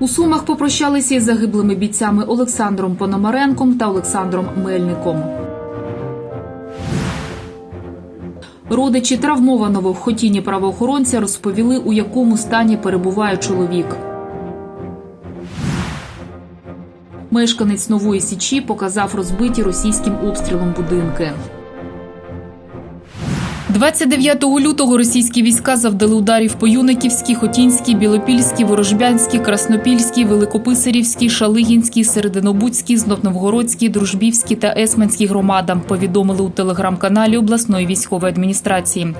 У Сумах попрощалися із загиблими бійцями Олександром Пономаренком та Олександром Мельником. Родичі травмованого в хотіні правоохоронця розповіли, у якому стані перебуває чоловік. Мешканець Нової Січі показав розбиті російським обстрілом будинки. 29 лютого російські війська завдали ударів по Юниківській, Хотінській, Білопільській, Ворожбянській, Краснопільській, Великописарівській, Шалигінській, Серединобудській, Знотновгородській, Дружбівській та Есменській громадам. Повідомили у телеграм-каналі обласної військової адміністрації.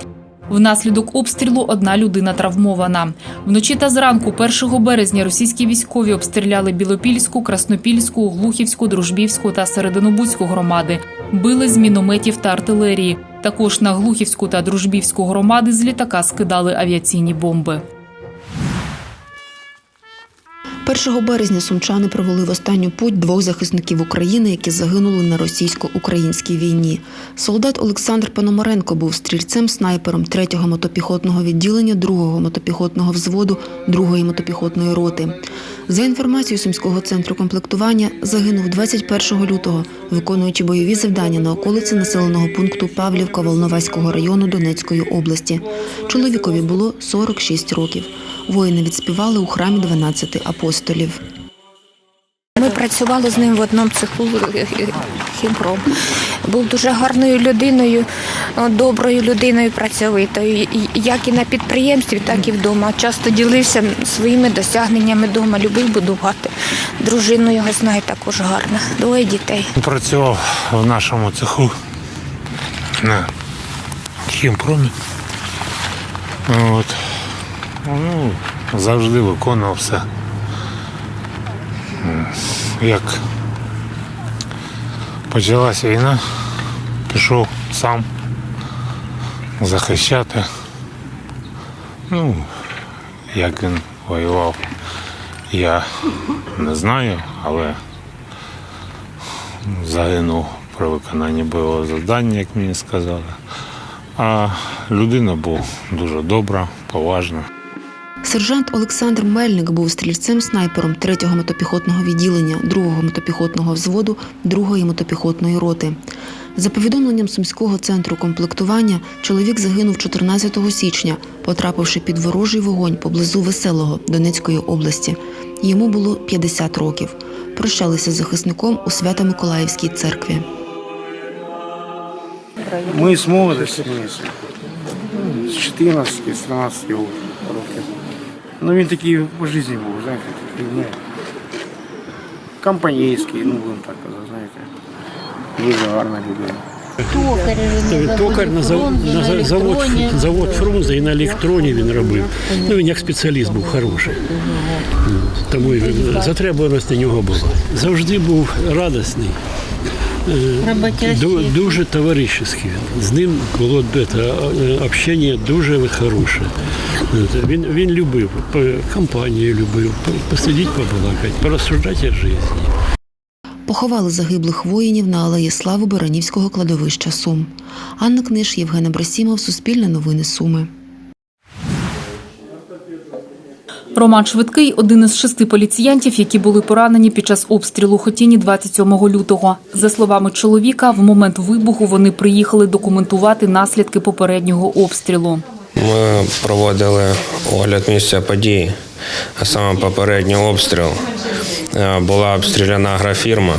Внаслідок обстрілу одна людина травмована. Вночі та зранку 1 березня російські військові обстріляли Білопільську, Краснопільську, Глухівську, Дружбівську та Серединобудську громади. Били з мінометів та артилерії. Також на Глухівську та Дружбівську громади з літака скидали авіаційні бомби. 1 березня сумчани провели в останню путь двох захисників України, які загинули на російсько-українській війні. Солдат Олександр Пономаренко був стрільцем-снайпером 3-го мотопіхотного відділення 2-го мотопіхотного взводу 2-ї мотопіхотної роти. За інформацією Сумського центру комплектування, загинув 21 лютого, виконуючи бойові завдання на околиці населеного пункту Павлівка Волноваського району Донецької області. Чоловікові було 46 років. Воїни відспівали у храмі 12 апостолів. Ми працювали з ним в одному цеху е, е, хімпром. Був дуже гарною людиною, е, доброю людиною, працьовитою, як і на підприємстві, так і вдома. Часто ділився своїми досягненнями вдома, любив будувати. Дружину його знаю також гарна, двоє дітей. Працював в нашому цеху на хімпромі. От. Ну, завжди виконував все. Як почалася війна, пішов сам захищати. Ну, як він воював, я не знаю, але загинув при виконанні бойового завдання, як мені сказали. А людина була дуже добра, поважна. Сержант Олександр Мельник був стрільцем-снайпером 3-го мотопіхотного відділення 2-го мотопіхотного взводу 2-ї мотопіхотної роти. За повідомленням Сумського центру комплектування, чоловік загинув 14 січня, потрапивши під ворожий вогонь поблизу Веселого Донецької області. Йому було 50 років. Прощалися з захисником у Свято-Миколаївській церкві. Ми з з 14-13 років. Ну він такий по житті був, знаєте, такий, ну, компанійський, ну будемо так казати, знаєте. Дуже гарна людина. Він токар на зав- на завод, завод Фрунзе і на електроні він робив. Ну він як спеціаліст був хороший. Тому і затребуваність на нього була. Завжди був радісний. е, Дуже товаришський. З ним було це, е, общення дуже хороше. Е, Він, він любив, по- компанію любив, по- посидіти, побалакати, порозсуждати о житті. Поховали загиблих воїнів на алеї Слави Баранівського кладовища Сум. Анна Книж, Євген Абрасімов, Суспільне новини Суми. Роман Швидкий один із шести поліціянтів, які були поранені під час обстрілу Хотіні 27 лютого. За словами чоловіка, в момент вибуху вони приїхали документувати наслідки попереднього обстрілу. Ми проводили огляд місця події, а саме попередній обстріл. Е, Була обстріляна агрофірма.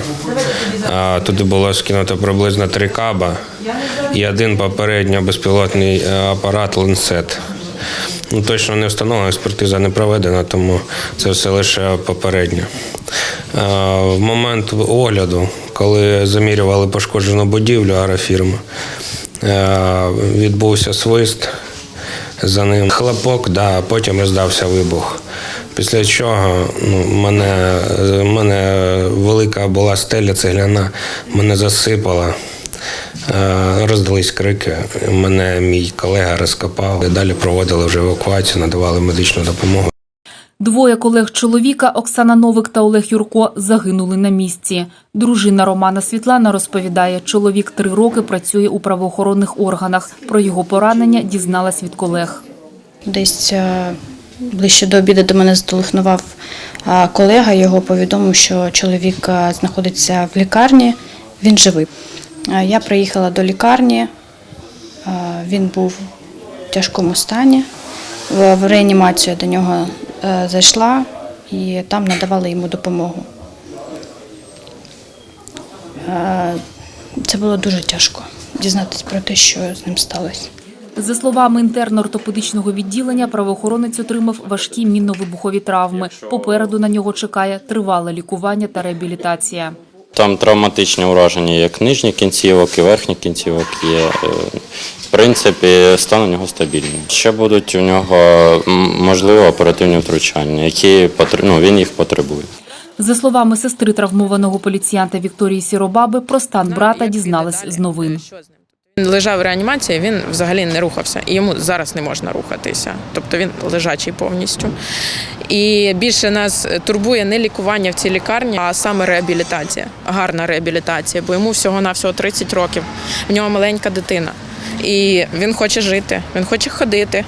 Е, Туди було скинуто приблизно три каба і один попередньо безпілотний е, апарат ланцет. Ну, точно не встановлена, експертиза не проведена, тому це все лише попередньо. Е, В момент огляду, коли замірювали пошкоджену будівлю агрофірми, відбувся свист. За ним хлопок, да, а потім роздався вибух. Після чого ну, мене, мене велика була стеля цегляна, мене засипала. Е, Роздались крики. Мене мій колега розкопав. Далі проводили вже евакуацію, надавали медичну допомогу. Двоє колег чоловіка Оксана Новик та Олег Юрко загинули на місці. Дружина Романа Світлана розповідає, чоловік три роки працює у правоохоронних органах. Про його поранення дізналась від колег. Десь е, ближче до обіду до мене зателефонував колега. Його повідомив, що чоловік знаходиться в лікарні. Він живий. Я приїхала до лікарні. Він був в тяжкому стані. В реанімацію до нього е, зайшла і там надавали йому допомогу. Е, Це було дуже тяжко дізнатися про те, що з ним сталося. За словами інтерно-ортопедичного відділення, правоохоронець отримав важкі мінно-вибухові травми. Попереду на нього чекає тривале лікування та реабілітація. Там травматичні ураження як нижніх кінцівок і верхніх кінцівок є. Е, В принципі, стан у нього стабільний. Ще будуть у нього можливо оперативні втручання, які ну, він їх потребує. За словами сестри травмованого поліціянта Вікторії Сіробаби, про стан брата дізналась з новин. Лежав в реанімації, він взагалі не рухався. І йому зараз не можна рухатися. Тобто він лежачий повністю. І більше нас турбує не лікування в цій лікарні, а саме реабілітація, гарна реабілітація, бо йому всього-навсього 30 років. В нього маленька дитина. І він хоче жити, він хоче ходити.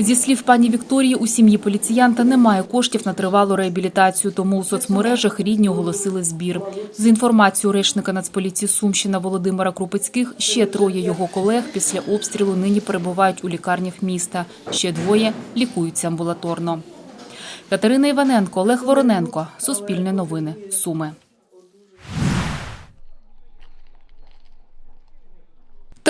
Зі слів пані Вікторії, у сім'ї поліціянта немає коштів на тривалу реабілітацію, тому у соцмережах рідні оголосили збір. За інформацією речника Нацполіції Сумщина Володимира Крупецьких, ще троє його колег після обстрілу нині перебувають у лікарнях міста. Ще двоє лікуються амбулаторно. Катерина Іваненко, Олег Вороненко. Суспільне новини. Суми.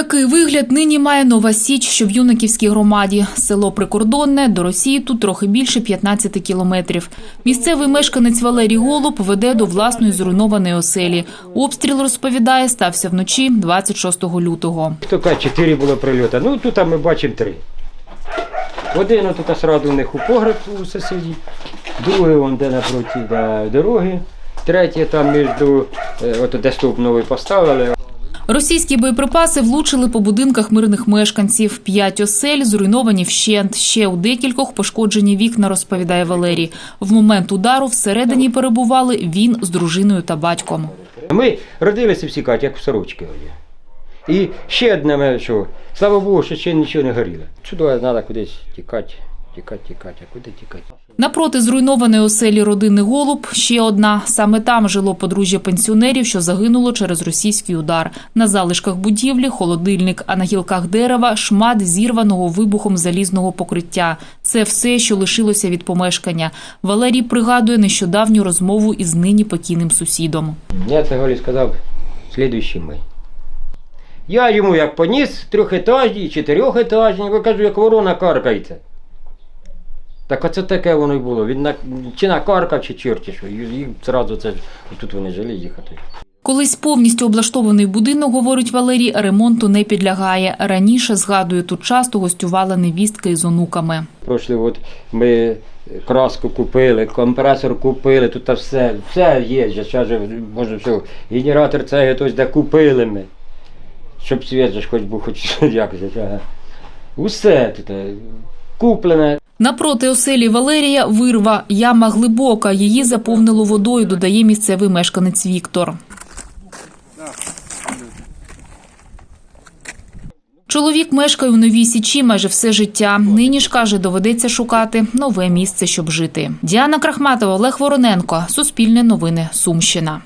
Такий вигляд нині має Нова Січ, що в Юнаківській громаді. Село Прикордонне, до Росії тут трохи більше 15 кілометрів. Місцевий мешканець Валерій Голуб веде до власної зруйнованої оселі. Обстріл, розповідає, стався вночі 26 лютого. Каже, чотири було прильоти. Ну тут ми бачимо три. Один тут сраду у них у погреб у сусідів, другий вон де напроти дороги, третій там між е, от де стовп новий поставили. Російські боєприпаси влучили по будинках мирних мешканців. П'ять осель зруйновані вщент. Ще у декількох пошкоджені вікна, розповідає Валерій. В момент удару всередині перебували він з дружиною та батьком. Ми родилися всі кажуть, як в сорочки. І ще одне, що слава Богу, що ще нічого не горіло. Чудово, треба кудись тікати, тікати, тікати, а куди тікати? Напроти зруйнованої оселі родини Голуб ще одна. Саме там жило подружжя пенсіонерів, що загинуло через російський удар. На залишках будівлі холодильник, а на гілках дерева шмат зірваного вибухом залізного покриття. Це все, що лишилося від помешкання. Валерій пригадує нещодавню розмову із нині покійним сусідом. Я це Голі сказав слідуючий ми. Я йому як поніс трьохетажні, чотирьохетажні, я кажу, як ворона каркається. Так оце таке воно й було. Він на, чи накаркав, чи чорті що. Їх зразу це тут вони жили їхати. Колись повністю облаштований будинок, говорить Валерій, ремонту не підлягає. Раніше, згадує, тут часто гостювала невістка із онуками. Пройшли, от ми краску купили, компресор купили, тут все, все є, зараз може все. Генератор цей ось де купили ми. Щоб світ же хоч був хоч якось. Усе тут е, куплене. Напроти оселі Валерія вирва, яма глибока. Її заповнило водою, додає місцевий мешканець Віктор. Чоловік мешкає у Новій Січі майже все життя. Нині ж каже, доведеться шукати нове місце, щоб жити. Діана Крахматова, Олег Вороненко. Суспільне новини. Сумщина.